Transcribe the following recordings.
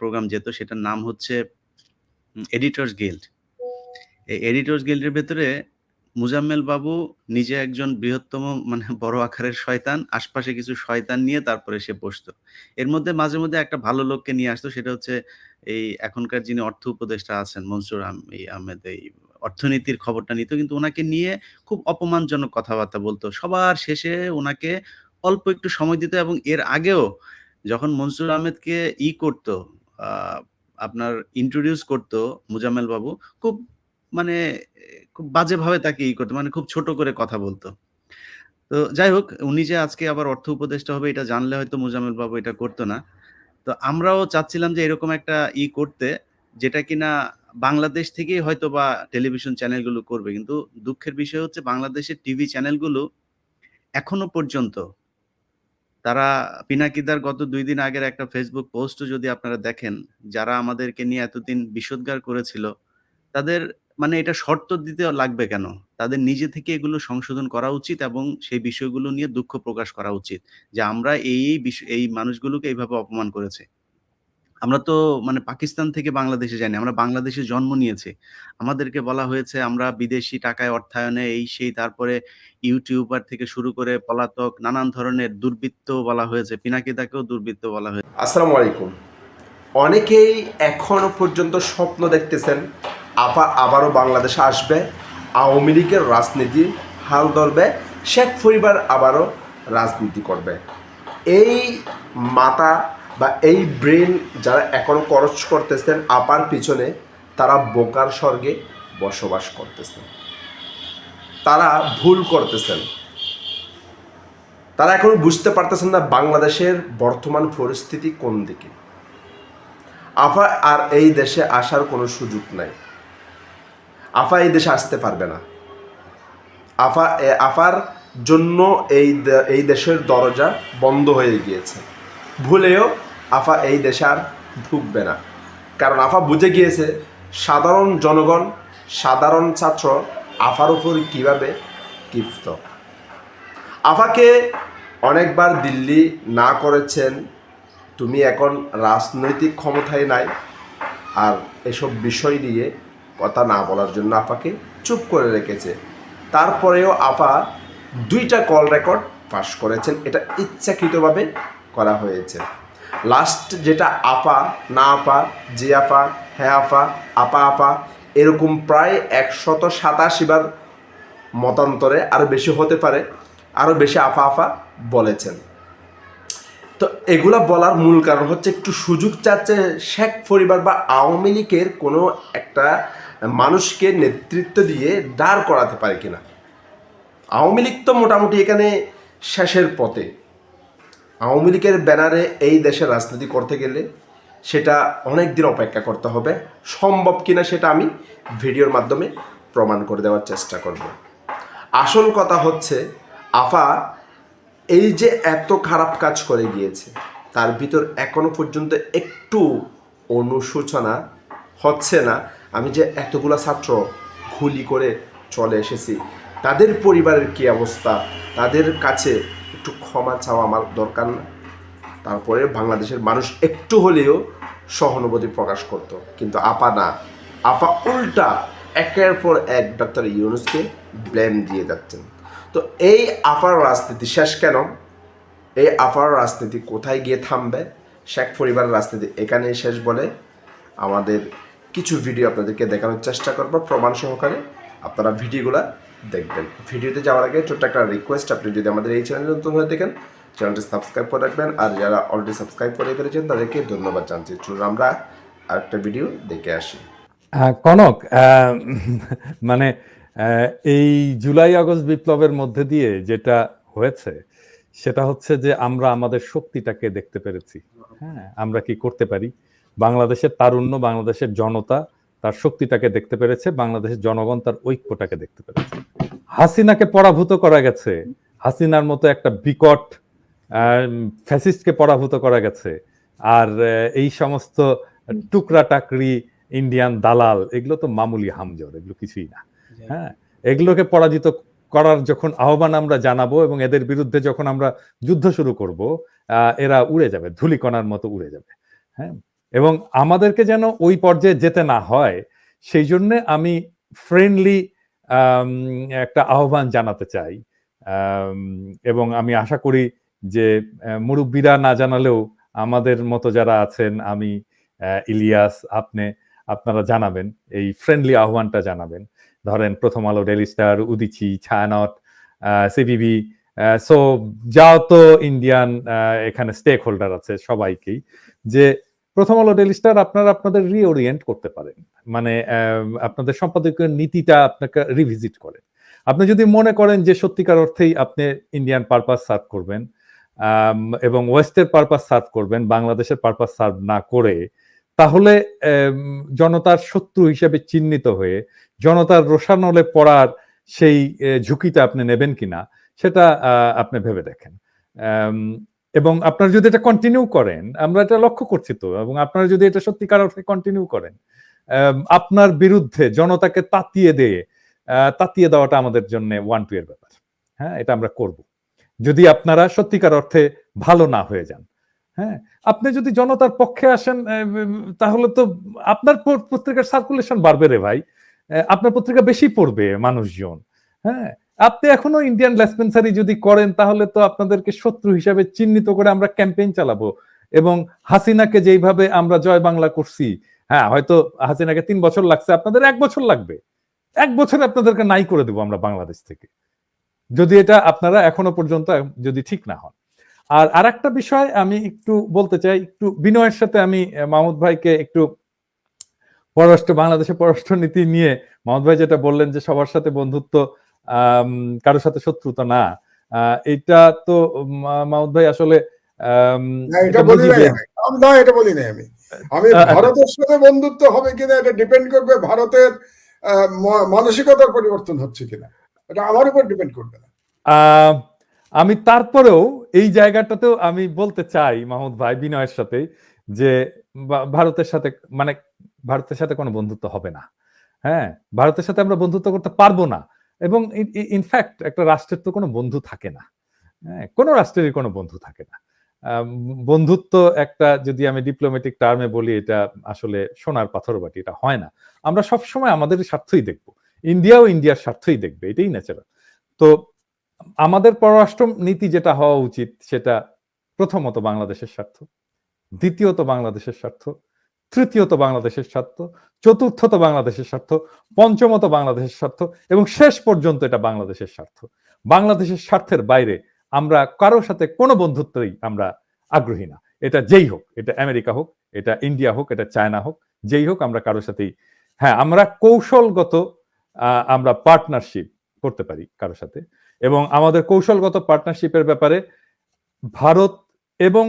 Programme যেত সেটার নাম হচ্ছে এডিটর্স গিল্ড এই এডিটর্স গিল্ডের ভেতরে মুজাম্মেল বাবু নিজে একজন বৃহত্তম মানে বড় আকারের শয়তান, আশপাশে কিছু শয়তান নিয়ে তারপরে সে বসতো। এর মধ্যে মাঝে মধ্যে একটা ভালো লোককে নিয়ে আসতো, সেটা হচ্ছে এই এখনকার যিনি অর্থ উপদেষ্টা আছেন, মনসুর আহমেদ, এই অর্থনীতির খবরটা নিত, কিন্তু ওনাকে নিয়ে খুব অপমানজনক কথাবার্তা বলতো। সবার শেষে ওনাকে অল্প একটু সময় দিত এবং এর আগেও যখন মনসুর আহমেদকে ই করতো আপনার ইন্ট্রোডিউস করতো মুজাম্মেল বাবু। খুব মানে খুব বাজেভাবে তাকে ই করতো মানে খুব ছোট করে কথা বলতো। তো যাই হোক, উনি যে আজকে আবার অর্থ উপদেষ্টা হবে, এটা জানলে হয়তো মুজাম্মেল বাবু এটা করতো না। তো আমরাও চাচ্ছিলাম যে এরকম একটা ই করতে, যেটা কিনা বাংলাদেশ থেকেই হয়তো বা টেলিভিশন চ্যানেলগুলো করবে। কিন্তু দুঃখের বিষয় হচ্ছে, বাংলাদেশের টিভি চ্যানেলগুলো এখনও পর্যন্ত তারা পিনাকিদার গত দুই দিন আগের একটা ফেসবুক পোস্টও যদি আপনারা দেখেন, যারা আমাদেরকে নিয়ে এতদিন বিষোদ্গার করেছিল, তাদের মানে এটা শর্ত দিতে লাগবে কেন? তাদের নিজে থেকে এগুলো সংশোধন করা উচিত এবং সেই বিষয়গুলো নিয়ে দুঃখ প্রকাশ করা উচিত যে আমরা এই এই মানুষগুলোকে এইভাবে অপমান করেছে। আমরা তো মানে পাকিস্তান থেকে বাংলাদেশে যাইনি, আমরা বাংলাদেশে জন্ম নিয়েছি। আমাদেরকে বলা হয়েছে আমরা বিদেশি টাকায় অর্থায়নে এই সেই তারপরে ইউটিউবার থেকে শুরু করে পলাতক নানান ধরনের দুর্বৃত্ত বলা হয়েছে, পিনাকিদাকেও দুর্বৃত্ত বলা হয়েছে। আসসালামু আলাইকুম। অনেকেই এখনও পর্যন্ত স্বপ্ন দেখতেছেন আপা আবারও বাংলাদেশে আসবে, আওয়ামী লীগের রাজনীতি হাল ধরবে, শেখ পরিবার আবারও রাজনীতি করবে। এই মাথা বা এই ব্রেন যারা এখন খরচ করতেছেন আপার পিছনে তারা বোকার স্বর্গে বসবাস করতেছেন। তারা ভুল করতেছেন। তারা এখন বুঝতে পারতেছেন না বাংলাদেশের বর্তমান পরিস্থিতি কোন দিকে। আফা আর এই দেশে আসার কোনো সুযোগ নাই। আফা এই দেশে আসতে পারবে না। আফা আফার জন্য এই এই দেশের দরজা বন্ধ হয়ে গিয়েছে। ভুলেও আফা এই দেশে আর ঢুকবে না। কারণ আফা বুঝে গিয়েছে, সাধারণ জনগণ, সাধারণ ছাত্র আফার উপর কীভাবে ক্ষিপ্ত। আফাকে অনেকবার দিল্লি না করেছেন, তুমি এখন রাজনৈতিক ক্ষমতায় নাই, আর এসব বিষয় নিয়ে কথা না বলার জন্য আপাকে চুপ করে রেখেছে। তারপরেও আপা দুইটা কল রেকর্ড পাশ করেছেন, এটা ইচ্ছাকৃতভাবে করা হয়েছে। লাস্ট যেটা আপা, না আপা, যে আপা হ্যাঁ আপা আপা আপা, এরকম প্রায় একশত সাতাশি বার মতান্তরে আরও বেশি হতে পারে আরও বেশি আফা আফা বলেছেন। তো এগুলা বলার মূল কারণ হচ্ছে একটু সুযোগ চাচ্ছে শেখ পরিবার বা আওয়ামী লীগের কোনো একটা মানুষকে নেতৃত্ব দিয়ে দাঁড় করাতে পারে কিনা। আওয়ামী লীগ তো মোটামুটি এখানে শেষের পথে। আওয়ামী লীগের ব্যানারে এই দেশে রাজনীতি করতে গেলে সেটা অনেক দিন অপেক্ষা করতে হবে। সম্ভব কিনা সেটা আমি ভিডিওর মাধ্যমে প্রমাণ করে দেওয়ার চেষ্টা করব। আসল কথা হচ্ছে, আফা এই যে এত খারাপ কাজ করে গিয়েছে, তার ভিতর এখনও পর্যন্ত একটু অনুশোচনা হচ্ছে না। আমি যে এতগুলো ছাত্র গুলি করে চলে এসেছি, তাদের পরিবারের কি অবস্থা? তাদের কাছে একটু ক্ষমা চাওয়া আমার দরকার না। তারপরে বাংলাদেশের মানুষ একটু হলেও সহানুভূতি প্রকাশ করত। কিন্তু আপা না। আপা উল্টা একের পর এক ডক্টর ইউনুসকে ব্লেম দিয়ে যাচ্ছেন। তো এই আপার রাজনীতি শেষ কেন? এই আপার রাজনীতি কোথায় গিয়ে থামবে? শেখ পরিবারের রাজনীতি এখানেই শেষ বলে আমাদের কিছু ভিডিও আপনাদেরকে দেখানোর চেষ্টা করব। প্রমাণ সহকারে আপনারা ভিডিওগুলো দেখবেন। ভিডিওতে যাওয়ার আগে ছোট্ট একটা রিকোয়েস্ট আপনি যদি আমাদের এই চ্যানেলে নতুন হয়ে দেখেন চ্যানেলটি সাবস্ক্রাইব করে রাখবেন। আর যারা অলরেডি সাবস্ক্রাইব করে ফেলেছেন, তাদেরকে ধন্যবাদ জানছি চলুন আমরা আরেকটা ভিডিও দেখে আসি। কনক মানে এই জুলাই আগস্ট বিপ্লবের মধ্যে দিয়ে যেটা হয়েছে, সেটা হচ্ছে যে আমরা আমাদের শক্তিটাকে দেখতে পেরেছি। হ্যাঁ আমরা কি করতে পারি? বাংলাদেশের তারুণ্য, বাংলাদেশের জনতা তার শক্তিটাকে দেখতে পেরেছে বাংলাদেশের জনগণ তার ঐক্যটাকে দেখতে পেরেছে। হাসিনাকে পরাভূত করা গেছে হাসিনার মতো একটা বিকট ফ্যাসিস্টকে পরাভূত করা গেছে। আর এই সমস্ত টুকরা টাকরি ইন্ডিয়ান দালাল এগুলো তো মামুলি হামজর এগুলো কিছুই না। হ্যাঁ এগুলোকে পরাজিত করার যখন আহ্বান আমরা জানাব এবং এদের বিরুদ্ধে যখন আমরা যুদ্ধ শুরু করব আহ, এরা উড়ে যাবে ধুলিকণার মতো উড়ে যাবে। হ্যাঁ এবং আমাদেরকে যেন ওই পর্যায়ে যেতে না হয়, সেই জন্য আমি ফ্রেন্ডলি একটা আহ্বান জানাতে চাই। এবং আমি আশা করি যে মুরব্বীরা না জানালেও আমাদের মতো যারা আছেন, আমি ইলিয়াস, আপনি, আপনারা জানাবেন, এই ফ্রেন্ডলি আহ্বানটা জানাবেন। ধরেন Prothom Alo Daily Star Udichi Chhayanaut CBB so যাও তো ইন্ডিয়ান এখানে স্টেক হোল্ডার আছে সবাইকেই, যে প্রথম আলো ডেলি স্টার, আপনারা আপনাদের রিওরিয়েন্ট করতে পারেন। মানে আপনাদের সম্পাদকীয় নীতিটা আপনাকে রিভিজিট করেন। আপনি যদি মনে করেন যে সত্যিকার অর্থেই আপনি ইন্ডিয়ান পারপাস সার্ভ করবেন এবং ওয়েস্টের পারপাস সার্ভ করবেন, বাংলাদেশের পারপাস সার্ভ না করে, তাহলে জনতার শত্রু হিসেবে চিহ্নিত হয়ে, জনতার রোষানলে পড়ার সেই ঝুঁকিটা আপনি নেবেন কিনা, সেটা আপনি ভেবে দেখেন। এবং আপনারা যদি এটা কন্টিনিউ করেন, আমরা এটা লক্ষ্য করছি তো, এবং আপনারা যদি এটা সত্যিকার অর্থে কন্টিনিউ করেন আপনার বিরুদ্ধে জনতাকে তাতিয়ে দিয়ে তাতিয়ে দেওয়াটা আমাদের জন্য ওয়ান টু এর ব্যাপার। হ্যাঁ এটা আমরা করব। যদি আপনারা সত্যিকার অর্থে ভালো না হয়ে যান হ্যাঁ আপনি যদি জনতার পক্ষে আসেন তাহলে তো আপনার পত্রিকার সার্কুলেশন বাড়বে রে ভাই। আপনার পত্রিকা বেশি পড়বে মানুষজন হ্যাঁ আপনি এখনও ইন্ডিয়ান লেসপেন্সারি যদি করেন, তাহলে তো আপনাদেরকে শত্রু হিসাবে চিহ্নিত করে আমরা ক্যাম্পেইন চালাবো। এবং হাসিনাকে যেইভাবে আমরা জয় বাংলা করছি হ্যাঁ হয়তো হাসিনাকে তিন বছর লাগছে, আপনাদের এক বছর লাগবে। এক বছরে আপনাদেরকে নাই করে দেবো আমরা বাংলাদেশ থেকে। যদি এটা আপনারা এখনও পর্যন্ত যদি ঠিক না হন। আর আরেকটা বিষয় আমি একটু বলতে চাই, একটু বিনয়ের সাথে আমি মাহমুদ ভাইকে একটু পররাষ্ট্র, বাংলাদেশের পররাষ্ট্র নীতি নিয়ে, মাহমুদ ভাই যেটা বললেন যে সবার সাথে বন্ধুত্ব কারোর সাথে শত্রুতা না। এটা তো মাহমুদ ভাই আসলে এটা বলি। না এটা বলি নাই আমি। আমি আচ্ছা। ভারতের সাথে বন্ধুত্ব হবে কিনা এটা ডিপেন্ড করবে ভারতের মানসিকতার পরিবর্তন হচ্ছে কিনা। এটা আমার উপর ডিপেন্ড করবে না। আমি তারপরেও এই জায়গাটাতেও আমি বলতে চাই মাহমুদ ভাই বিনয়ের সাথে যে ভারতের সাথে মানে ভারতের সাথে কোনো বন্ধুত্ব হবে না। হ্যাঁ ভারতের সাথে আমরা বন্ধুত্ব করতে পারব না। এবং ইনফ্যাক্ট একটা রাষ্ট্রের তো কোনো বন্ধু থাকে না। হ্যাঁ কোনো রাষ্ট্রেরই কোনো বন্ধু থাকে না। বন্ধুত্ব একটা, যদি আমি ডিপ্লোম্যাটিক টার্মে বলি, এটা আসলে সোনার পাথর বাটি এটা হয় না। আমরা সবসময় আমাদের স্বার্থই দেখব। ইন্ডিয়াও ইন্ডিয়ার স্বার্থই দেখবে, এটাই ন্যাচারাল তো আমাদের পররাষ্ট্র নীতি যেটা হওয়া উচিত, সেটা প্রথমত বাংলাদেশের স্বার্থ, দ্বিতীয়ত বাংলাদেশের স্বার্থ তৃতীয়ত বাংলাদেশের স্বার্থ, চতুর্থত বাংলাদেশের স্বার্থ, পঞ্চমত বাংলাদেশের স্বার্থ, এবং শেষ পর্যন্ত এটা বাংলাদেশের স্বার্থ। বাংলাদেশের স্বার্থের বাইরে আমরা কারোর সাথে কোনো বন্ধুত্বই আমরা আগ্রহী না। এটা যেই হোক, এটা আমেরিকা হোক, এটা ইন্ডিয়া হোক, এটা চায়না হোক, যেই হোক আমরা কারোর সাথেই হ্যাঁ আমরা কৌশলগত আমরা পার্টনারশিপ করতে পারি কারোর সাথে। এবং আমাদের কৌশলগত পার্টনারশিপের ব্যাপারে ভারত এবং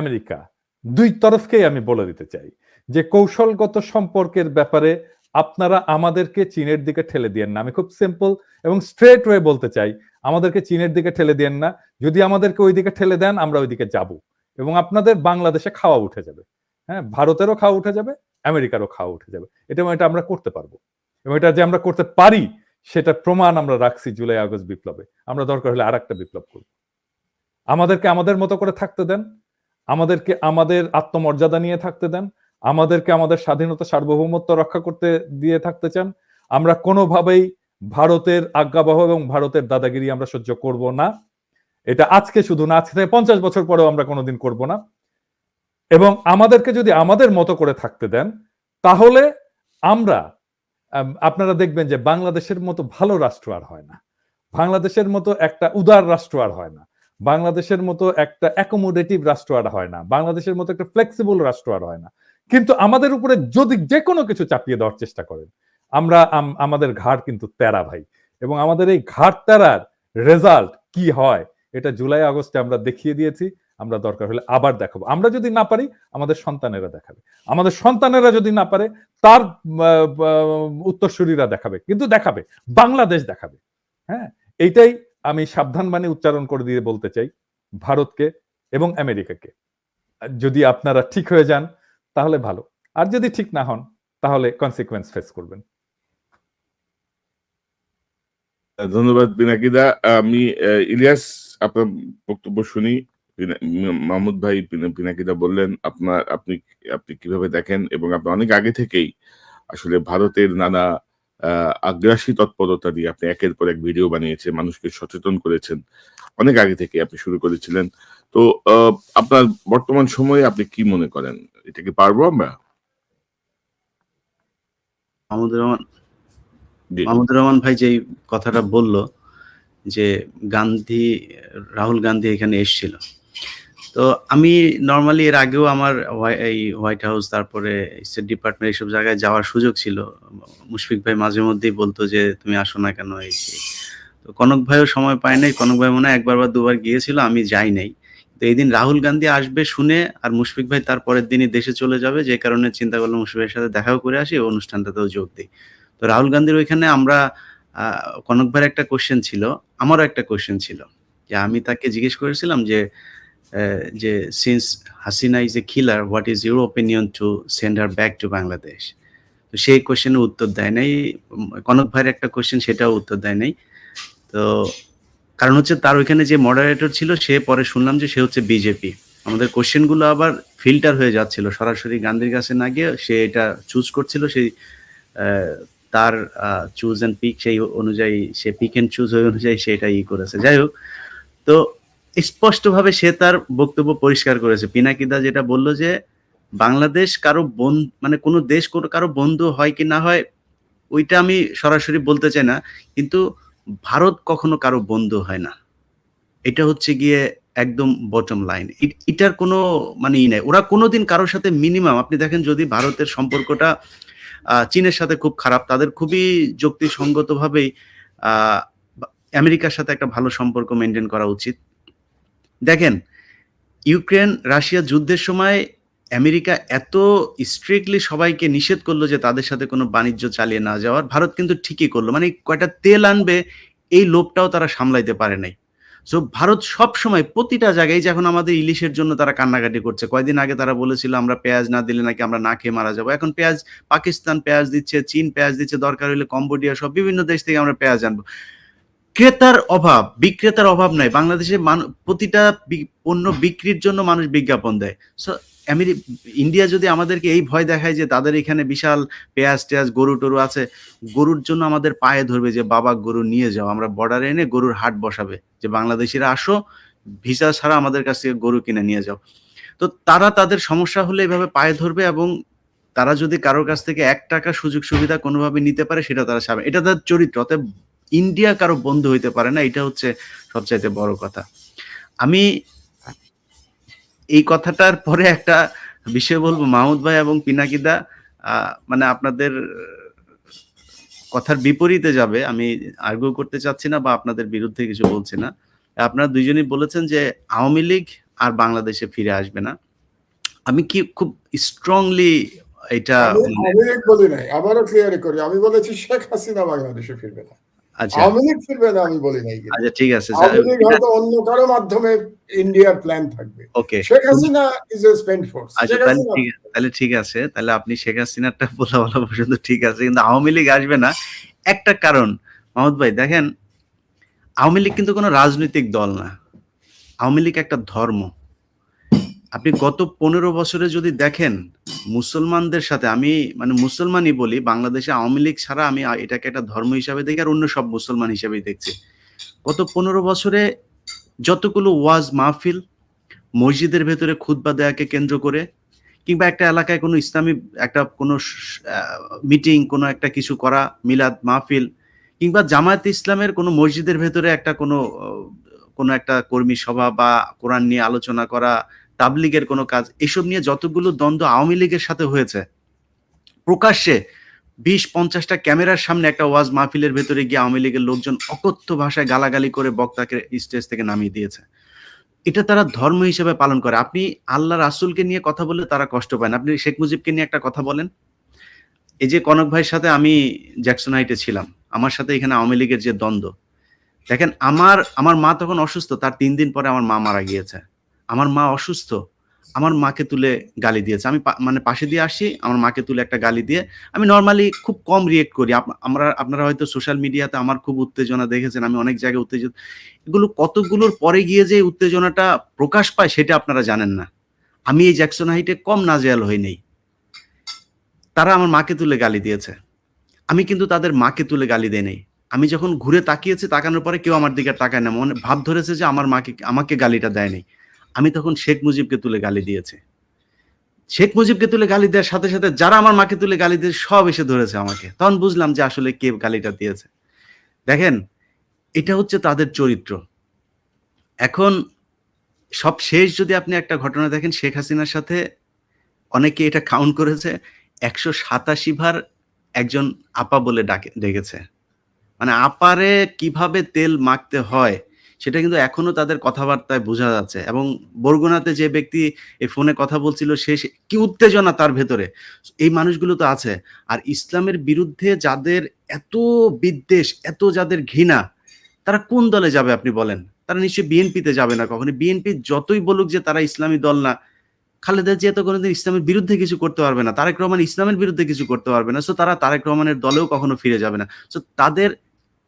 আমেরিকা দুই তরফকেই আমি বলে দিতে চাই। যে কৌশলগত সম্পর্কের ব্যাপারে আপনারা আমাদেরকে চীনের দিকে ঠেলে দিয়েন না। আমি খুব সিম্পল এবং স্ট্রেট ওয়ে বলতে চাই, আমাদেরকে চীনের দিকে ঠেলে দিয়েন না। যদি আমাদেরকে ওই দিকে ঠেলে দেন, আমরা ওইদিকে যাব এবং আপনাদের বাংলাদেশে খাওয়া উঠে যাবে। হ্যাঁ ভারতেরও খাওয়া উঠে যাবে, আমেরিকারও খাওয়া উঠে যাবে। এটা এটা আমরা করতে পারব এবং এটা যে আমরা করতে পারি সেটা প্রমাণ আমরা রাখছি জুলাই, আগস্ট বিপ্লবে। আমরা দরকার হলে আর একটা বিপ্লব করব। আমাদেরকে আমাদের মতো করে থাকতে দেন, আমাদেরকে আমাদের আত্মমর্যাদা নিয়ে থাকতে দেন আমাদেরকে আমাদের স্বাধীনতা সার্বভৌমত্ব রক্ষা করতে দিয়ে থাকতে চান, আমরা কোনোভাবেই ভারতের আজ্ঞাবহ এবং ভারতের দাদাগিরি আমরা সহ্য করব না। এটা আজকে শুধু না, আজকে পঞ্চাশ বছর পরেও আমরা কোনোদিন করব না। এবং আমাদেরকে যদি আমাদের মতো করে থাকতে দেন, তাহলে আমরা আপনারা দেখবেন যে বাংলাদেশের মতো ভালো রাষ্ট্র আর হয় না। বাংলাদেশের মতো একটা উদার রাষ্ট্র আর হয় না। বাংলাদেশের মতো একটা অ্যাকোমোডেটিভ রাষ্ট্র আর হয় না। বাংলাদেশের মতো একটা ফ্লেক্সিবল রাষ্ট্র আর হয় না। কিন্তু আমাদের উপরে যদি যে কোনো কিছু চাপিয়ে দেওয়ার চেষ্টা করেন, আমরা আম- আমাদের ঘাট কিন্তু তেরা ভাই। এবং আমাদের এই ঘাট তেরার রেজাল্ট কি হয়, এটা জুলাই আগস্টে আমরা দেখিয়ে দিয়েছি, আমরা দরকার হলে আবার দেখাবো। আমরা যদি না পারি, আমাদের সন্তানেরা দেখাবে। আমাদের সন্তানেরা যদি না পারে, তার উত্তরসূরিরা দেখাবে। কিন্তু দেখাবে, বাংলাদেশ দেখাবে। হ্যাঁ এইটাই আমি সাবধান বাণী উচ্চারণ করে দিয়ে বলতে চাই, ভারতকে এবং আমেরিকাকে। যদি আপনারা ঠিক হয়ে যান তাহলে ভালো। আর যদি ঠিক না হন, তাহলে কনসিকুয়েন্স ফেস করবেন। ধন্যবাদ, বিনাকিদা। আমি ইলিয়াস, আপনার বক্তব্য শুনি। মাহমুদ ভাই পিনাকিদা বললেন, আপনার, আপনি আপনি কীভাবে দেখেন? এবং আপনি অনেক আগে থেকেই আসলে ভারতের নানা আগ্রাসী তৎপরতা দিয়ে আপনি একের পর এক ভিডিও বানিয়েছেন, মানুষকে সচেতন করেছেন। অনেক আগে থেকে আপনি শুরু করেছিলেন। তো আপনার বর্তমান সময়ে আপনি কি মনে করেন? এটা কি পারব আমরা? মাহমুদুর রহমান মাহমুদুর রহমান ভাই যেই কথাটা বলল যে গান্ধী রাহুল গান্ধী এখানে এসেছিল। তো আমি নর্মালি এর আগেও আমার এই হোয়াইট হাউস তারপরে স্টেট ডিপার্টমেন্ট এইসব জায়গায় যাওয়ার সুযোগ ছিল। মুশফিক ভাই মাঝে মধ্যেই বলতো যে তুমি আসো না কেন? এই। তো কনক ভাইও সময় পায় নাই। কনক ভাই মনে হয় একবার বা দুবার গিয়েছিল আমি যাই নাই। তো এই দিন রাহুল গান্ধী আসবে শুনে আর মুশফিক ভাই তার পরের দিনই দেশে চলে যাবে, যে কারণে চিন্তা করলাম মুশফিক ভাইয়ের সাথে দেখাও করে আসি অনুষ্ঠানটাতেও যোগ দিই। তো রাহুল গান্ধীর ওইখানে আমরা কনক ভাইয়ের একটা কোশ্চেন ছিল, আমারও একটা কোশ্চেন ছিল, যে আমি তাকে জিজ্ঞেস করেছিলাম যে যে since Hasina is a killer what is your opinion to send her back to Bangladesh তো সেই কোশ্চেনের উত্তর দেয় নাই, কনক ভাইয়ের একটা কোশ্চেন সেটাও উত্তর দেয় নাই। তো কারণ হচ্ছে তার ওইখানে যে মডারেটর ছিল, সে পরে শুনলাম যে সে হচ্ছে বিজেপি আমাদের কোশ্চেনগুলো আবার ফিল্টার হয়ে যাচ্ছিল। সরাসরি গান্ধীর কাছে না গিয়ে সে এটা চুজ করছিল, সেই তার চুজ অ্যান্ড পিক সেই অনুযায়ী সে পিক অ্যান্ড চুজ ওই অনুযায়ী সে এটা ই করেছে। যাই হোক, তো স্পষ্টভাবে সে তার বক্তব্য পরিষ্কার করেছে। পিনাকিদা যেটা বলল যে, বাংলাদেশ কারও বন মানে কোনো দেশ কারও বন্ধু হয় কি না হয়, ওইটা আমি সরাসরি বলতে চাই না। কিন্তু ভারত কখনো কারও বন্ধু হয় না। এটা হচ্ছে গিয়ে একদম বটম লাইন এটার কোনো মানে ই নাই। ওরা কোনোদিন কারোর সাথে মিনিমাম আপনি দেখেন যদি ভারতের সম্পর্কটা চীনের সাথে খুব খারাপ, তাদের খুবই যুক্তিসঙ্গতভাবেই আমেরিকার সাথে একটা ভালো সম্পর্ক মেনটেন করা উচিত। দেখেন, ইউক্রেন রাশিয়া যুদ্ধের সময় আমেরিকা এত স্ট্রিক্টলি সবাইকে নিষেধ করল যে তাদের সাথে কোনো বাণিজ্য চালিয়ে না যাওয়ার, ভারত কিন্তু ঠিকই করল। মানে কয়টা তেল আনবে, এই লোভটাও তারা সামলাইতে পারে নাই। সো ভারত সব সময় প্রতিটা জায়গায় যে এখন আমাদের ইলিশের জন্য তারা কান্নাকাটি করছে। কয়দিন আগে তারা বলেছিল, আমরা পেঁয়াজ না দিলে নাকি আমরা না খেয়ে মারা যাব। এখন পেঁয়াজ, পাকিস্তান পেঁয়াজ দিচ্ছে, চীন পেঁয়াজ দিচ্ছে, দরকার হলে কম্বোডিয়া সব বিভিন্ন দেশ থেকে আমরা পেঁয়াজ আনব। ক্রেতার অভাব, বিক্রেতার অভাব নাই। বাংলাদেশে প্রতিটা পণ্য বিক্রির জন্য মানুষ বিজ্ঞাপন দেয়। সো ইন্ডিয়া যদি আমাদেরকে এই ভয় দেখায় যে তাদের এখানে বিশাল পেঁয়াজ টেয়াজ, গরু টরু আছে, গরুর জন্য আমাদের পায়ে ধরবে যে, বাবা, গরু নিয়ে যাও, আমরা বর্ডারে এনে গরুর হাট বসাবে, যে বাংলাদেশিরা আসো, ভিসা ছাড়া আমাদের কাছ থেকে গরু কিনে নিয়ে যাও। তো তারা তাদের সমস্যা হলে এভাবে পায়ে ধরবে এবং তারা যদি কারোর কাছ থেকে এক টাকা সুযোগ সুবিধা কোনোভাবে নিতে পারে, সেটা তারা সাবে এটা তার চরিত্র, অতএব ইন্ডিয়া কারও বন্ধু হইতে পারে না, এটা হচ্ছে সবচাইতে বড় কথা। আমি এই কথাটার পরে একটা বিষয় বলব। মাহমুদ ভাই এবং পিনাকিদা মানে আপনাদের কথার বিপরীতে যাবে। আমি আর্গুও করতে চাচ্ছি না বা আপনাদের বিরুদ্ধে কিছু বলছি না। আপনারা দুইজনই বলেছেন যে আওয়ামী লীগ আর বাংলাদেশে ফিরে আসবে না। আমি কি খুব স্ট্রংলি এটা আওয়ামী লীগ বলি নাই আবারও ক্লিয়ার করি। আমি বলেছি শেখ হাসিনা বাংলাদেশে ফিরবে না। আচ্ছা। আওয়ামী লীগ ফিরবে না আমি বলি নাই। আচ্ছা ঠিক আছে। আওয়ামী লীগ হয়তো অন্য কারও মাধ্যমে ইন্ডিয়ার প্ল্যান থাকবে। Okay Sheikh Hasina is a spend force আচ্ছা তাহলে ঠিক আছে তাহলে ঠিক আছে তাহলে আপনি শেখ হাসিনারটা বলা বলা পর্যন্ত ঠিক আছে কিন্তু আওয়ামী লীগ আসবে না। একটা কারণ মাহমুদ ভাই দেখেন আওয়ামী লীগ কিন্তু কোনো রাজনৈতিক দল না। আওয়ামী লীগ একটা ধর্ম। আপনি গত পনেরো বছরে যদি দেখেন মুসলমানদের সাথে আমি মানে মুসলমানই বলি বাংলাদেশে আওয়ামী লীগ ছাড়া আমি এটাকে একটা ধর্ম হিসাবে দেখি আর অন্য সব মুসলমান হিসাবেই দেখছি। গত পনেরো বছরে যতগুলো ওয়াজ মাহফিল মসজিদের ভেতরে খুতবা দেয়াকে কেন্দ্র করে, কিংবা একটা এলাকায় কোনো ইসলামী একটা কোনো মিটিং কোনো একটা কিছু করা, মিলাদ, মাহফিল, কিংবা জামায়াত ইসলামের কোনো মসজিদের ভেতরে একটা কোনো কোনো একটা কর্মী সভা বা কোরআন নিয়ে আলোচনা করা, তাবলিগের কোনো কাজ, এসব নিয়ে যতগুলো দ্বন্দ্ব আওয়ামী লীগের সাথে হয়েছে, প্রকাশ্যে বিশ পঞ্চাশটা ক্যামেরার সামনে একটা ওয়াজ মাহফিলের ভেতরে গিয়ে আওয়ামী লীগের লোকজন অকথ্য ভাষায় গালাগালি করে বক্তাকে স্টেজ থেকে নামিয়ে দিয়েছে। এটা তারা ধর্ম হিসেবে পালন করে। আপনি আল্লাহ রাসুলকে নিয়ে কথা বললে তারা কষ্ট পায় না। আপনি শেখ মুজিবকে নিয়ে একটা কথা বলেন। এই যে কনক ভাইয়ের সাথে আমি জ্যাকসন হাইটে ছিলাম, আমার সাথে এখানে আওয়ামী লীগের যে দ্বন্দ্ব। দেখেন, আমার আমার মা তখন অসুস্থ, তার তিন দিন পরে আমার মা মারা গিয়েছে। আমার মা অসুস্থ আমার মাকে তুলে গালি দিয়েছে। আমি মানে পাশে দিয়ে আসি, আমার মাকে তুলে একটা গালি দিয়ে আমি নর্মালি খুব কম রিয়েক্ট করি। আমরা, আপনারা হয়তো সোশ্যাল মিডিয়াতে আমার খুব উত্তেজনা দেখেছেন, আমি অনেক জায়গায় উত্তেজিত। এগুলো কতগুলোর পরে গিয়ে যে উত্তেজনাটা প্রকাশ পায় সেটা আপনারা জানেন না। আমি এই জ্যাকসন হাইটে কম নাজেয়াল হই নেই। তারা আমার মাকে তুলে গালি দিয়েছে। আমি কিন্তু তাদের মাকে তুলে গালি দেই নাই। আমি যখন ঘুরে তাকিয়েছি, তাকানোর পরে কেউ আমার দিকে তাকায় না। মনে, ভাব ধরেছে যে আমার মাকে, আমাকে গালিটা দেয়নি আমি তখন শেখ মুজিবকে তুলে গালি দিয়েছে। শেখ মুজিবকে তুলে গালি দেওয়ার সাথে সাথে যারা আমার মাকে তুলে গালি দিয়ে সব এসে ধরেছে আমাকে। তখন বুঝলাম যে আসলে কে গালিটা দিয়েছে। দেখেন, এটা হচ্ছে তাদের চরিত্র। এখন সব শেষ যদি আপনি একটা ঘটনা দেখেন, শেখ হাসিনার সাথে অনেকে এটা কাউন্ট করেছে, একশো সাতাশি ভার একজন আপা বলে ডাকে, ডেকেছে। মানে আপারে কীভাবে তেল মাখতে হয় সেটা কিন্তু এখনও তাদের কথাবার্তায় বোঝা যাচ্ছে। এবং বরগুনাতে যে ব্যক্তি এই ফোনে কথা বলছিল, সে কি উত্তেজনা তার ভেতরে? এই মানুষগুলো তো আছে। আর ইসলামের বিরুদ্ধে যাদের এত বিদ্বেষ, এত যাদের ঘৃণা, তারা কোন দলে যাবে আপনি বলেন? তারা নিশ্চয়ই বিএনপিতে যাবে না কখনো। বিএনপি যতই বলুক যে তারা ইসলামী দল না, খালেদা জিয়া তো কোনোদিন ইসলামের বিরুদ্ধে কিছু করতে পারবে না। তারেক রহমান ইসলামের বিরুদ্ধে কিছু করতে পারবে না। সো তারা তারেক রহমানের দলেও কখনো ফিরে যাবে না। সো তাদের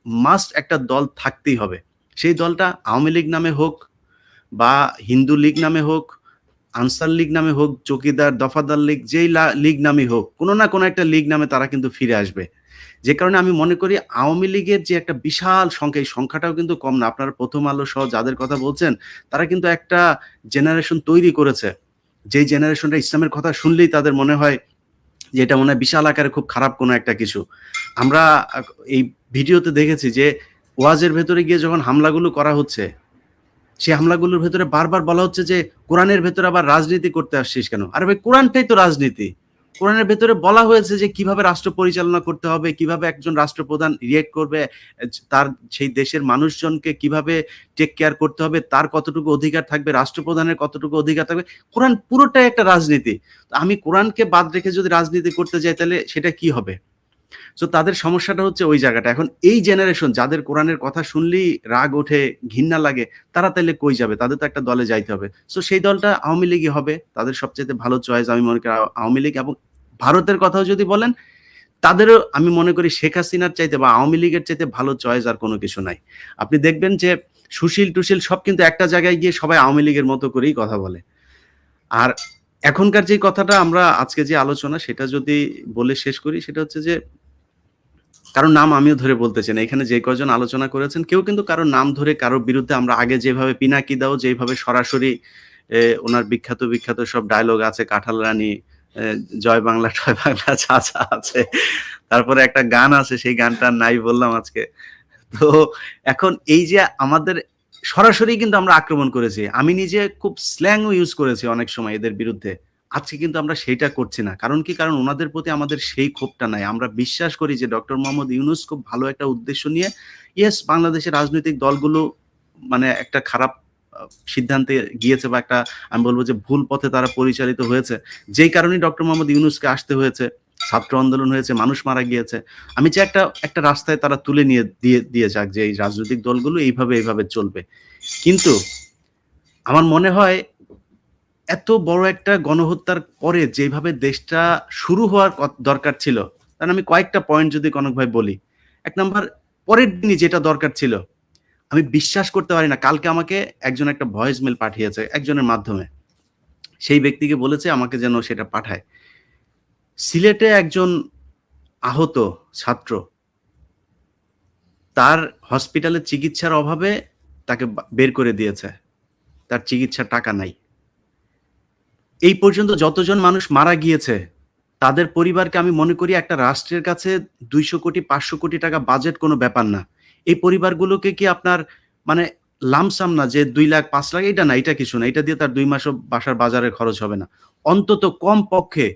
মাস্ট একটা দল থাকতেই হবে। সেই দলটা আওয়ামী লীগ নামে হোক বা হিন্দু লীগ নামে হোক, আনসার লীগ নামে হোক, চকিদার, দফাদার লীগ, যেই লীগ নামে হোক, কোনো না কোনো একটা লীগ নামে তারা কিন্তু ফিরে আসবে। যে কারণে আমি মনে করি আওয়ামী লীগের যে একটা বিশাল সংখ্যা, এই সংখ্যাটাও কিন্তু কম না। আপনারা প্রথম আলো সহ যাদের কথা বলছেন, তারা কিন্তু একটা জেনারেশন তৈরি করেছে। যেই জেনারেশনটা ইসলামের কথা শুনলেই তাদের মনে হয় যে এটা মনে হয় বিশাল আকারে খুব খারাপ কোনো একটা কিছু। আমরা এই ভিডিওতে দেখেছি যে ওয়াজের ভেতরে গিয়ে যখন হামলাগুলো করা হচ্ছে, সেই হামলাগুলোর ভেতরে বারবার বলা হচ্ছে যে, কোরআনের ভেতরে আবার রাজনীতি করতে আসছিস কেন? আরে ভাই, কোরআনটাই তো রাজনীতি। কোরআনের ভেতরে বলা হয়েছে যে, কীভাবে রাষ্ট্র পরিচালনা করতে হবে, কীভাবে একজন রাষ্ট্রপ্রধান রিয়েক্ট করবে, তার সেই দেশের মানুষজনকে কীভাবে টেক কেয়ার করতে হবে, তার কতটুকু অধিকার থাকবে, রাষ্ট্রপ্রধানের কতটুকু অধিকার থাকবে। কোরআন পুরোটাই একটা রাজনীতি। আমি কোরআনকে বাদ রেখে যদি রাজনীতি করতে যাই, তাহলে সেটা কি হবে? তো তাদের সমস্যাটা হচ্ছে ওই জায়গাটা। এখন এই জেনারেশন যাদের কোরআনের কথা শুনলেই রাগ ওঠে, ঘৃণা লাগে, তারা তাহলে কই যাবে? তাদের তো একটা দলে যাইতে হবে। সো সেই দলটা আওয়ামী লীগই হবে। তাদের সবচেয়ে ভালো চয়েস আমি মনে করি আওয়ামী লীগ এবং ভারতের কথাও যদি বলেন, তাদেরও আমি মনে করি শেখ হাসিনার চাইতে বা আওয়ামী লীগের চাইতে ভালো চয়েস আর কোনো কিছু নাই। আপনি দেখবেন যে সুশীল টুশীল সব কিন্তু একটা জায়গায় গিয়ে সবাই আওয়ামী লীগের মতো করেই কথা বলে। আর এখনকার যে কথাটা আমরা আজকে যে আলোচনা, সেটা যদি বলে শেষ করি, সেটা হচ্ছে যে কারও নাম আমিও ধরে বলতেছি না। এখানে যে কজন আলোচনা করেছেন, কেউ কিন্তু কারও নাম ধরে কারোর বিরুদ্ধে আমরা আগে যেভাবে পিনাকি দাও, যেভাবে সরাসরি ওনার বিখ্যাত বিখ্যাত সব ডায়লগ আছে, কাঁঠাল রানী জয় বাংলা, টয় বাংলা চাচা আছে। তারপরে একটা গান আছে, সেই গানটা নাই বললাম আজকে। তো এখন এই যে আমাদের সরাসরি কিন্তু আমরা আক্রমণ করেছি। আমি নিজে খুব স্ল্যাংও ইউজ করেছি অনেক সময় এদের বিরুদ্ধে। আজকে কিন্তু আমরা সেইটা করছি না। কারণ কি? কারণ ওনাদের প্রতি আমাদের সেই ক্ষোভটা নাই। আমরা বিশ্বাস করি যে ডক্টর মোহাম্মদ ইউনুস খুব ভালো একটা উদ্দেশ্য নিয়ে, ইয়েস, বাংলাদেশের রাজনৈতিক দলগুলো মানে একটা খারাপ সিদ্ধান্তে গিয়েছে বা একটা, আমি বলব যে ভুল পথে তারা পরিচালিত হয়েছে। যেই কারণে ডক্টর মোহাম্মদ ইউনুসকে আসতে হয়েছে, ছাত্র আন্দোলন হয়েছে, মানুষ মারা গিয়েছে। আমি চাই একটা একটা রাস্তায় তারা তুলে নিয়ে, দিয়ে দিয়ে যাক যে এই রাজনৈতিক দলগুলো এইভাবে এইভাবে চলবে। কিন্তু আমার মনে হয় এত বড় একটা গণহত্যার পরে যেভাবে দেশটা শুরু হওয়ার দরকার ছিল কারণ আমি কয়েকটা পয়েন্ট যদি কনক ভাই বলি। এক নম্বর পরের দিনই যেটা দরকার ছিল, আমি বিশ্বাস করতে পারি না, কালকে আমাকে একজন একটা ভয়েস মেল পাঠিয়েছে একজনের মাধ্যমে। সেই ব্যক্তিকে বলেছে আমাকে যেন সেটা পাঠায়। সিলেটে একজন আহত ছাত্র, তার হসপিটালে চিকিৎসার অভাবে তাকে বের করে দিয়েছে। তার চিকিৎসার টাকা নাই। এই পর্যন্ত যতজন মানুষ মারা গিয়েছে, তাদের পরিবারকে আমি মনে করি একটা রাষ্ট্রের কাছে দুইশো কোটি, পাঁচশো কোটি টাকা বাজেট কোনো ব্যাপার না। এই পরিবারগুলোকে কি আপনার মানে লামসাম না যে দুই লাখ, পাঁচ লাখ, এটা না, এটা কিছু না, এটা দিয়ে তার দুই মাসও বাসার বাজারে খরচ হবে না। অন্তত কম পক্ষে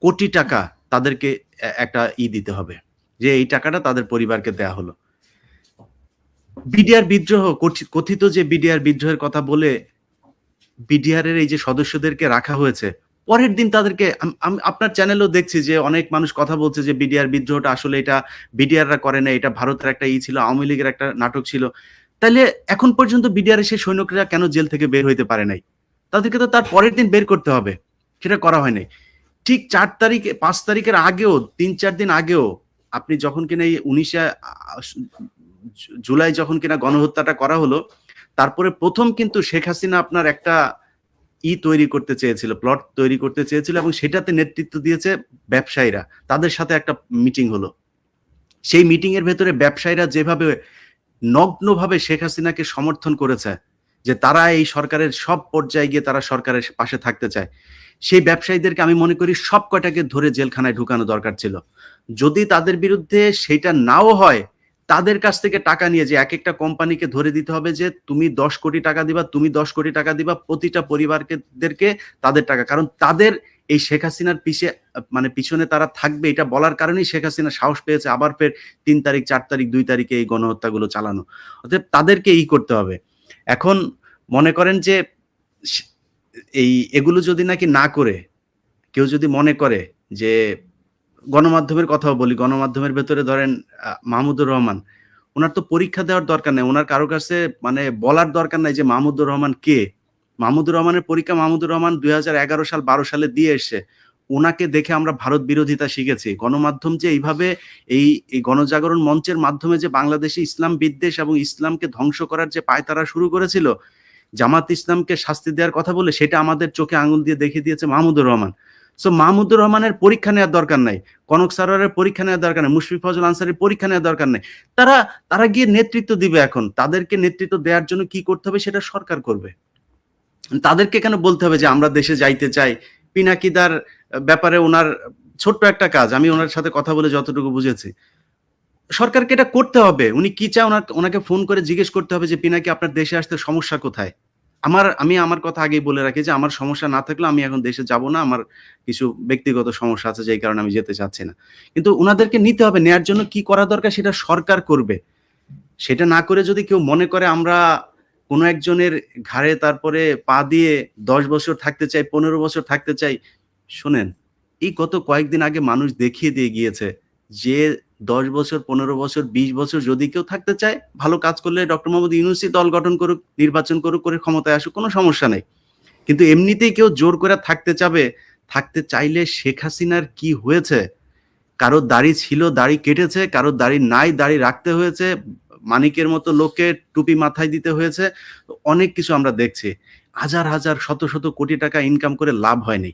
কোটি টাকা তাদেরকে একটা ই দিতে হবে, যে এই টাকাটা তাদের পরিবারকে দেয়া হলো। বিডিআর বিদ্রোহ, কথি- কথিত যে বিডিআর বিদ্রোহের কথা বলে বিডিআর এর এই যে সদস্যদেরকে রাখা হয়েছে, পরের দিন তাদেরকে আপনার চ্যানেলেও দেখছি যে অনেক মানুষ কথা বলছে যে বিডিআর বিদ্রোহটা আসলে এটা বিডিআররা করে না, এটা ভারতের একটা ই ছিল, আওয়ামী লীগের একটা নাটক ছিল। তাহলে এখন পর্যন্ত বিডিআর সেই সৈনিকরা কেন জেল থেকে বের হইতে পারে নাই? তাদেরকে তো তার পরের দিন বের করতে হবে, সেটা করা হয়নি ঠিক চার তারিখে, পাঁচ তারিখের আগেও, তিন চার দিন আগেও, আপনি যখন কিনা এই উনিশে জুলাই যখন কিনা গণহত্যাটা করা হলো তারপরে প্রথম কিন্তু শেখ হাসিনা আপনার একটা ই তৈরি করতে চেয়েছিল, প্লট তৈরি করতে চেয়েছিল এবং সেটাতে নেতৃত্ব দিয়েছে ব্যবসায়ীরা। তাদের সাথে একটা মিটিং হলো। সেই মিটিং এর ভেতরে ব্যবসায়ীরা যেভাবে নগ্নভাবে শেখ হাসিনাকে সমর্থন করেছে, যে তারা এই সরকারের সব পর্যায়ে গিয়ে তারা সরকারের পাশে থাকতে চায়, সেই ব্যবসায়ীদেরকে আমি মনে করি সব কয়টাকে ধরে জেলখানায় ঢুকানো দরকার ছিল। যদি তাদের বিরুদ্ধে সেটা নাও হয় তাদের কাছ থেকে টাকা নিয়ে যে এক একটা কোম্পানিকে ধরে দিতে হবে যে তুমি দশ কোটি টাকা দিবা, তুমি দশ কোটি টাকা দিবা প্রতিটা পরিবারকে তাদের টাকা। কারণ তাদের এই শেখ হাসিনার পিছে মানে পিছনে তারা থাকবে, এটা বলার কারণেই শেখ হাসিনা সাহস পেয়েছে আবার ফের তিন তারিখ, চার তারিখ, দুই তারিখে এই গণহত্যাগুলো চালানো। অতএব তাদেরকে ই করতে হবে। এখন মনে করেন যে এই এগুলো যদি নাকি না করে, কেউ যদি মনে করে যে গণমাধ্যমের কথাও বলি, গণমাধ্যমের ভেতরে ধরেন মাহমুদুর রহমান। ওনার তো পরীক্ষা দেওয়ার দরকার নেই, ওনার কারও কাছে মানে বলার দরকার নাই যে মাহমুদুর রহমান কে। মাহমুদুর রহমানের পরীক্ষা মাহমুদুর রহমান দুই হাজার এগারো সাল, বারো সালে দিয়ে এসছে। ওনাকে দেখে আমরা ভারত বিরোধিতা শিখেছি। গণমাধ্যম যে এইভাবে এই এই গণজাগরণ মঞ্চের মাধ্যমে যে বাংলাদেশে ইসলাম বিদ্বেষ এবং ইসলামকে ধ্বংস করার যে পায়তারা শুরু করেছিল, জামাত ইসলামকে শাস্তি দেওয়ার কথা বলে সেটা আমাদের চোখে আঙুল দিয়ে দেখিয়ে দিয়েছে মাহমুদুর রহমান। সো মাহমুদুর রহমানের পরীক্ষা নেওয়ার দরকার নাই। কনক সারোয়ারের পরীক্ষা নেওয়ার দরকার নেই। মুশফিক ফজল আনসারের পরীক্ষা নেওয়ার দরকার নেই। তারা তারা গিয়ে নেতৃত্ব দিবে এখন। তাদেরকে নেতৃত্ব দেওয়ার জন্য কি করতে হবে সেটা সরকার করবে। তাদেরকে কেন বলতে হবে যে আমরা দেশে যাইতে চাই? পিনাকিদার ব্যাপারে ওনার ছোট্ট একটা কাজ। আমি ওনার সাথে কথা বলে যতটুকু বুঝেছি। সরকারকে এটা করতে হবে। উনি কি চায়? ওনাকে ফোন করে জিজ্ঞেস করতে হবে যে, পিনাকি, আপনার দেশে আসতে সমস্যা কোথায়? আমার, আমি আমার কথা আগেই বলে রাখি যে আমার সমস্যা না থাকলে আমি এখন দেশে যাব না। আমার কিছু ব্যক্তিগত সমস্যা আছে যেই কারণে আমি যেতে চাচ্ছি না। কিন্তু ওনাদেরকে নিতে হবে, নেয়ার জন্য কি করা দরকার সেটা সরকার করবে। সেটা না করে যদি কেউ মনে করে আমরা কোনো একজনের ঘাড়ে তারপরে পা দিয়ে দশ বছর থাকতে চাই, পনেরো বছর থাকতে চাই, শোনেন, এই গত কয়েকদিন আগে মানুষ দেখিয়ে দিয়ে গিয়েছে যে দশ বছর, পনেরো বছর, বিশ বছর যদি কেউ থাকতে চায়, ভালো কাজ করলে ডক্টর মোহাম্মদ ইউনুসি দল গঠন করুক, নির্বাচন করুক, করে ক্ষমতায় আসুক, কোনো সমস্যা নেই। কিন্তু এমনিতেই কেউ জোর করে থাকতে চাবে, থাকতে চাইলে শেখ হাসিনার কি হয়েছে? কারও দাড়ি ছিল, দাড়ি কেটেছে, কারও দাড়ি নাই, দাড়ি রাখতে হয়েছে, মানিকের মতো লোককে টুপি মাথায় দিতে হয়েছে অনেক কিছু আমরা দেখছি। হাজার হাজার, শত শত কোটি টাকা ইনকাম করে লাভ হয়নি।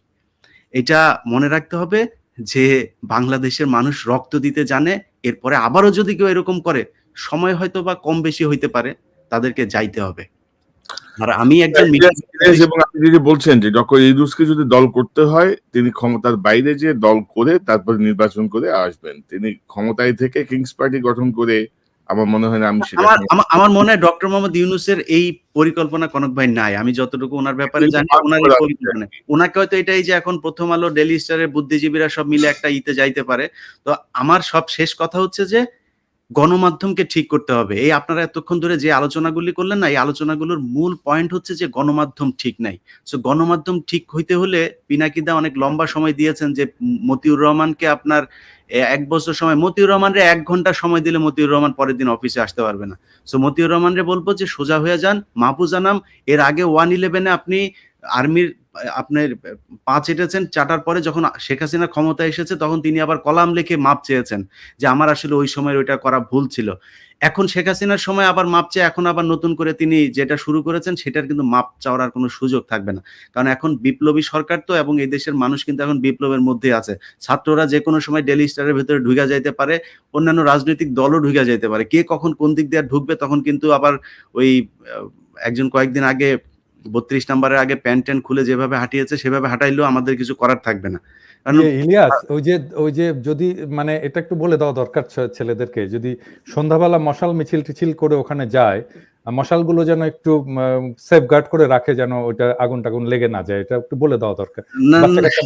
এটা মনে রাখতে হবে যে বাংলাদেশের মানুষ রক্ত দিতে জানে এরপরে আবারও যদি কেউ এরকম করে সময় হয়তো বা কম বেশি হইতে পারে তাদেরকে যাইতে হবে। আর আমি একজন এবং আপনি যদি বলছেন যে ডক্টর ইউনুসকে যদি দল করতে হয় তিনি ক্ষমতার বাইরে যে দল করে তারপর নির্বাচন করে আসবেন। তিনি ক্ষমতায় থেকে কিংস পার্টি গঠন করে আমার মনে হয় না আমি আমার মনে হয় ডক্টর মোহাম্মদ ইউনুসের এই পরিকল্পনা কনক ভাই নাই। আমি যতটুকু ওনার ব্যাপারে জানি ওনার পরিকল্পনা ওনাকে হয়তো এটাই যে এখন প্রথম আলো ডেলি স্টারের বুদ্ধিজীবীরা সব মিলে একটা ইতে যাইতে পারে। তো আমার সব শেষ কথা হচ্ছে যে গণমাধ্যমকে ঠিক করতে হবে। এই আপনারা এতক্ষণ ধরে যে আলোচনাগুলি করলেন না, এই আলোচনাগুলোর মূল পয়েন্ট হচ্ছে যে গণমাধ্যম ঠিক নাই। সো গণমাধ্যম ঠিক হইতে হলে পিনাকিদা অনেক লম্বা সময় দিয়েছেন যে মতিউর রহমানকে আপনার এক বছর সময়, মতিউর রহমানরে এক ঘণ্টা সময় দিলে মতিউর রহমান পরের দিন অফিসে আসতে পারবে না। সো মতিউর রহমানরে বলব যে সোজা হয়ে যান, মাহফুজ আনাম, এর আগে ওয়ান ইলেভেনে আপনি আর্মির, আপনার পাঁচ এটেছেন চাটার পরে যখন শেখ হাসিনা ক্ষমতা এসেছে, তখন তিনি আবার কলাম লিখে মাপ চেয়েছেন যে আমার আসলে ওই সময় ওইটা করা ভুল ছিল। এখন শেখ হাসিনার সময় আবার মাপ চেয়ে এখন আবার নতুন করে তিনি যেটা শুরু করেছেন, সেটার কিন্তু মাপ চাওয়ার আর কোনো সুযোগ থাকবে না। কারণ এখন বিপ্লবী সরকার তো এবং এই দেশের মানুষ কিন্তু এখন বিপ্লবের মধ্যে আছে। ছাত্ররা যে কোনো সময় ডেলি স্টারের ভেতরে ঢুকে যাইতে পারে, অন্যান্য রাজনৈতিক দলও ঢুকে যাইতে পারে। কে কখন কোন দিক দিয়ে ঢুকবে তখন কিন্তু আবার ওই একজন কয়েকদিন আগে বত্রিশ নাম্বারের আগে প্যান্ট ট্যান্ট খুলে যেভাবে হাঁটিয়েছে, সেভাবে হাঁটাইলেও আমাদের কিছু করার থাকবে না। ইলিয়াস, ওই যে ওই যে যদি মানে এটা একটু বলে দেওয়া দরকার ছেলেদেরকে, যদি সন্ধ্যাবেলা মশাল মিছিল টিছিল করে ওখানে যায় মশালগুলো যেন একটু সেফ গার্ড করে রাখে যেন ওটা আগুন টাগুন লেগে না যায় এটা একটু বলে দেওয়া দরকার।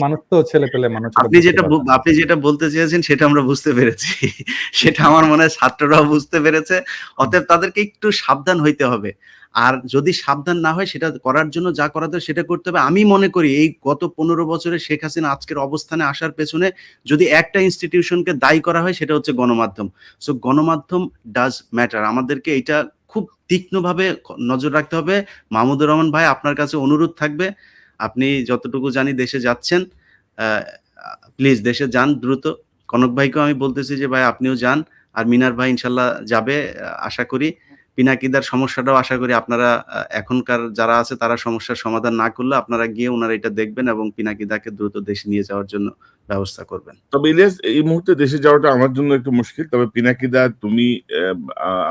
মানুষ তো ছেলে পেলে মানুষ আপনি যেটা আপনি যেটা বলতে চেয়েছেন সেটা আমরা বুঝতে পেরেছি। সেটা আমার মনে হয় ছাত্ররাও বুঝতে পেরেছে। অতএব তাদেরকে একটু সাবধান হইতে হবে। আর যদি সাবধান না হয় সেটা করার জন্য যা করা দরকার সেটা করতে হবে। আমি মনে করি এই গত পনেরো বছরে শেখ হাসিনা আজকের অবস্থানে আসার পেছনে যদি একটা ইনস্টিটিউশনকে দায়ী করা হয় সেটা হচ্ছে গণমাধ্যম। সো গণমাধ্যম ডাজ ম্যাটার আমাদেরকে এটা খুব তীক্ষ্ণভাবে নজর রাখতে হবে। মাহমুদুর রহমান ভাই, আপনার কাছে অনুরোধ থাকবে। আপনি যতটুকু জানি দেশে যাচ্ছেন প্লিজ দেশে যান দ্রুত। কনক ভাইকেও আমি বলতেছি যে, ভাই, আপনিও যান আর মিনার ভাই ইনশাল্লাহ যাবে আশা করি। পিনাকিদার সমস্যাটাও আশা করি আপনারা এখনকার যারা আছে তারা সমস্যার সমাধান না করলে আপনারা গিয়ে ওনারা এটা দেখবেন এবং পিনাকিদাকে দ্রুত দেশে নিয়ে যাওয়ার জন্য ব্যবস্থা করবেন। তবে ইলিয়াস এই মুহূর্তে দেশে যাওয়াটা আমার জন্য একটু মুশকিল। তবে পিনাকিদা তুমি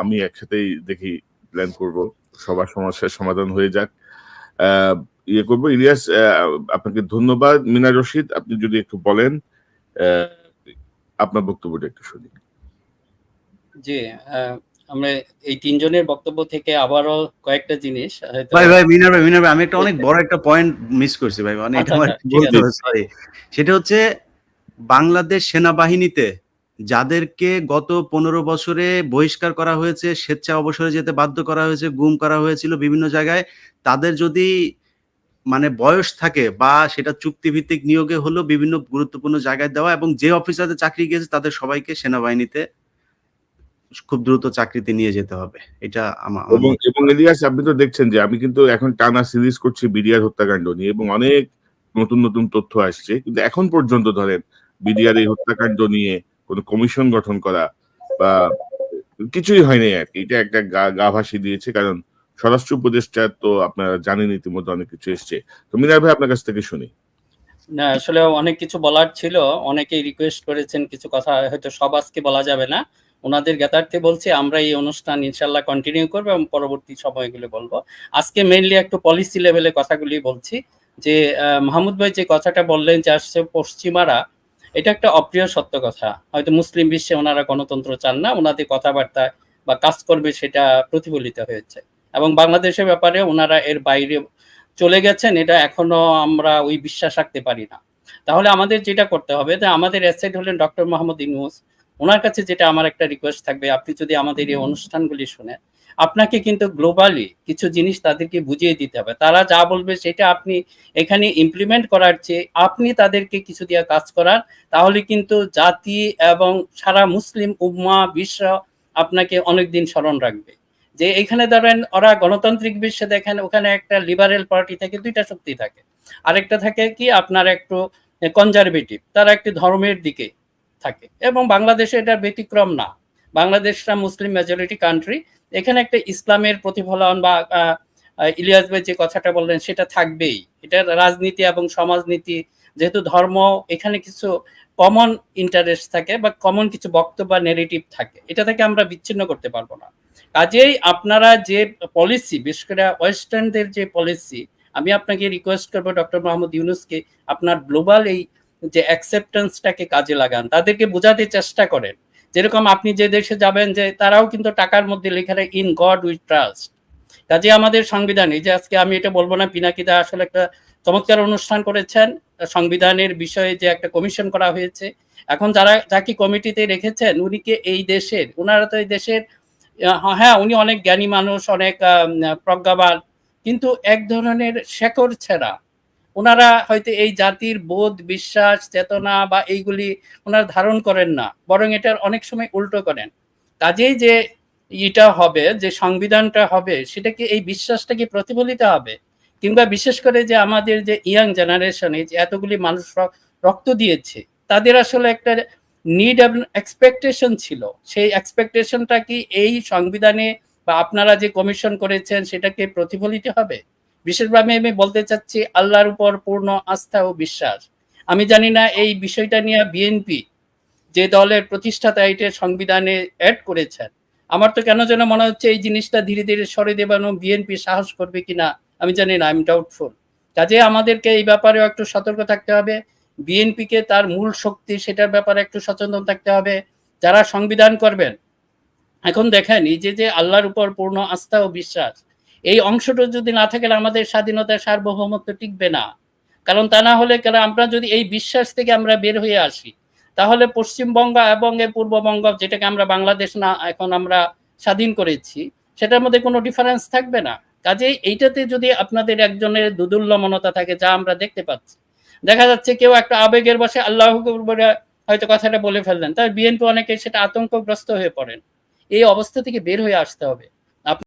আমি একসাথেই দেখি প্ল্যান করব। সবার সমস্যার সমাধান হয়ে যাক। ইয়ে করব। ইলিয়াস আপনাকে ধন্যবাদ। মিনা রশিদ আপনি যদি একটু বলেন আপনার বক্তব্যটা একটু শুনি। জি আমরা এই তিনজনের বক্তব্য থেকে আবারও কয়েকটা জিনিস ভাই ভাই মিনার ভাই মিনার ভাই আমি একটা অনেক বড় একটা পয়েন্ট মিস করছি ভাই মানে এটা আচ্ছা, আমার আচ্ছা, সরি সেটা হচ্ছে বাংলাদেশ সেনাবাহিনীতে যাদেরকে গত পনেরো বছরে বহিষ্কার করা হয়েছে স্বেচ্ছা অবসরে যেতে বাধ্য করা হয়েছে গুম করা হয়েছিল বিভিন্ন জায়গায় তাদের যদি মানে বয়স থাকে বা সেটা চুক্তিভিত্তিক নিয়োগে হলো বিভিন্ন গুরুত্বপূর্ণ জায়গায় দেওয়া এবং যে অফিসারদের চাকরি গিয়েছে তাদের সবাইকে সেনাবাহিনীতে খুব দ্রুত চাকরিতে নিয়ে যেতে হবে। এটা আমার এবং এবং ইলিয়াস আপনি তো দেখছেন যে আমি কিন্তু এখন টানা সিরিজ করছি বিডিআর হত্যাকাণ্ড নিয়ে এবং অনেক নতুন নতুন তথ্য আসছে। কিন্তু এখন পর্যন্ত ধরেন বিডিআর এই হত্যাকাণ্ড নিয়ে কোনো কমিশন গঠন করা বা কিছুই হয়নি আর কি। এটা একটা গা গা ভাসি দিয়েছে কারণ স্বরাষ্ট্র উপদেষ্টা তো আপনারা জানেন ইতিমধ্যে অনেক কিছু এসছে। তো মিনার ভাই আপনার কাছ থেকে শুনি। না আসলে অনেক কিছু বলার ছিল। অনেকেই রিকোয়েস্ট করেছেন কিছু কথা হয়তো সব আজকে বলা যাবে না। ওনাদের জ্ঞাতার্থে বলছি, আমরা এই অনুষ্ঠান ইনশাল্লাহ কন্টিনিউ করব এবং পরবর্তী সময়গুলো বলব। আজকে মেইনলি একটু পলিসি লেভেলে কথাগুলি বলছি, যে মাহমুদ ভাই যে কথাটা বললেন যে, আসছে পশ্চিমারা, এটা একটা অপ্রিয় সত্য কথা। হয়তো মুসলিম বিশ্বে ওনারা গণতন্ত্র চান না, ওনাদের কথাবার্তা বা কাজ করবে সেটা প্রতিফলিত হয়েছে। এবং বাংলাদেশের ব্যাপারে ওনারা এর বাইরে চলে গেছেন, এটা এখনও আমরা ওই বিশ্বাস রাখতে পারি না। তাহলে আমাদের যেটা করতে হবে, যে আমাদের অ্যাসেট হলেন ডক্টর মোহাম্মদ ইউনুস। ওনার কাছে যেটা আমার একটা রিকোয়েস্ট থাকবে, আপনি যদি আমাদের এই অনুষ্ঠানগুলি শুনেন, আপনাকে কিন্তু গ্লোবালি কিছু জিনিস তাদেরকে বুঝিয়ে দিতে হবে। তারা যা বলবে সেটা আপনি এখানে ইমপ্লিমেন্ট করার চেয়ে আপনি তাদেরকে কিছু দিয়ে কাজ করার তাহলে কিন্তু জাতি এবং সারা মুসলিম উম্মা, বিশ্ব আপনাকে অনেকদিন স্মরণ রাখবে। যে এখানে ধরেন ওরা গণতান্ত্রিক বিশ্বে দেখেন, ওখানে একটা লিবারেল পার্টি থাকে, দুইটা শক্তি থাকে। আরেকটা থাকে কি, আপনার একটু কনজারভেটিভ তারা একটি ধর্মের দিকে থাকে এবং বাংলাদেশে এটা ব্যতিক্রম না। বাংলাদেশটা মুসলিম মেজরিটি কান্ট্রি এখানে একটা ইসলামের প্রতিফলন বা ইলিয়াস ভাই যে কথাটা বললেন সেটা থাকবেই। এটা রাজনীতি এবং সমাজনীতি, যেহেতু ধর্ম, এখানে কিছু কমন ইন্টারেস্ট থাকে বা কমন কিছু বক্তব্য নেগেটিভ থাকে। এটা থেকে আমরা বিচ্ছিন্ন করতে পারব না। কাজেই আপনারা যে পলিসি বিশেষ করে ওয়েস্টার্নদের যে পলিসি আমি আপনাকে রিকোয়েস্ট করব ডক্টর মোহাম্মদ ইউনুসকে, আপনার গ্লোবাল এই যে অ্যাকসেপ্টেন্সটাকে কাজে লাগান, তাদেরকে বোঝাতে চেষ্টা করেন। যেরকম আপনি যে দেশে যাবেন যে তারাও কিন্তু টাকার মধ্যে লেখা রাখে ইন গড উইথ ট্রাস্ট কাজে আমাদের সংবিধান, এই যে আজকে আমি এটা বলব না পিনাকিদা আসলে একটা চমৎকার অনুষ্ঠান করেছেন, সংবিধানের বিষয়ে যে একটা কমিশন করা হয়েছে। এখন যারা, যাকে কমিটিতে রেখেছেন, উনি কি এই দেশের ওনারা তো এই দেশের হ্যাঁ উনি অনেক জ্ঞানী মানুষ, অনেক প্রজ্ঞাবান, কিন্তু এক ধরনের শেকড় ছেঁড়া ওনারা হয়তো এই জাতির বোধ, বিশ্বাস, চেতনা বা এইগুলি ওনারা ধারণ করেন না, বরং এটার অনেক সময় উল্টো করেন। কাজেই যে এটা হবে, যে সংবিধানটা হবে সেটা কি এই বিশ্বাসটা কি প্রতিফলিত হবে, কিংবা বিশেষ করে যে আমাদের যে ইয়াং জেনারেশন যে এতগুলি মানুষ রক্ত দিয়েছে, তাদের আসলে একটা নিড এবং এক্সপেকটেশন ছিল। সেই এক্সপেকটেশনটা কি এই সংবিধানে বা আপনারা যে কমিশন করেছেন, সেটাকে প্রতিফলিত হবে? বিশেষভাবে আমি বলতে চাচ্ছি, আল্লাহর উপর পূর্ণ আস্থা ও বিশ্বাস। আমি জানি না এই বিষয়টা নিয়ে বিএনপি যে দলের প্রতিষ্ঠাতা এটা সংবিধানে অ্যাড করেছেন। আমার তো কেন যেন মনে হচ্ছে এই জিনিসটা ধীরে ধীরে সরে দেবানো বিএনপি সাহস করবে কিনা, আমি জানি না আই এম ডাউটফুল কাজে আমাদেরকে এই ব্যাপারেও একটু সতর্ক থাকতে হবে। বিএনপিকে তার মূল শক্তি সেটার ব্যাপারে একটু সচেতন থাকতে হবে। যারা সংবিধান করবেন, এখন দেখেন এই যে যে আল্লাহর উপর পূর্ণ আস্থা ও বিশ্বাস এই অংশটা যদি না থাকে আমাদের স্বাধীনতার সার্বভৌমত্ব টিকবে না। কারণ তা না হলে, কারণ আমরা যদি এই বিশ্বাস থেকে আমরা বের হয়ে আসি, তাহলে পশ্চিমবঙ্গ এবং এ পূর্ববঙ্গ, যেটাকে আমরা বাংলাদেশ না, এখন আমরা স্বাধীন করেছি, সেটার মধ্যে কোনো ডিফারেন্স থাকবে না। কাজেই এইটাতে যদি আপনাদের একজনের দুদুল্যমনতা থাকে, যা আমরা দেখতে পাচ্ছি। দেখা যাচ্ছে কেউ একটা আবেগের বসে আল্লাহ হয়তো কথাটা বলে ফেললেন, তাই বিএনপি অনেকে সেটা আতঙ্কগ্রস্ত হয়ে পড়েন। এই অবস্থা থেকে বের হয়ে আসতে হবে।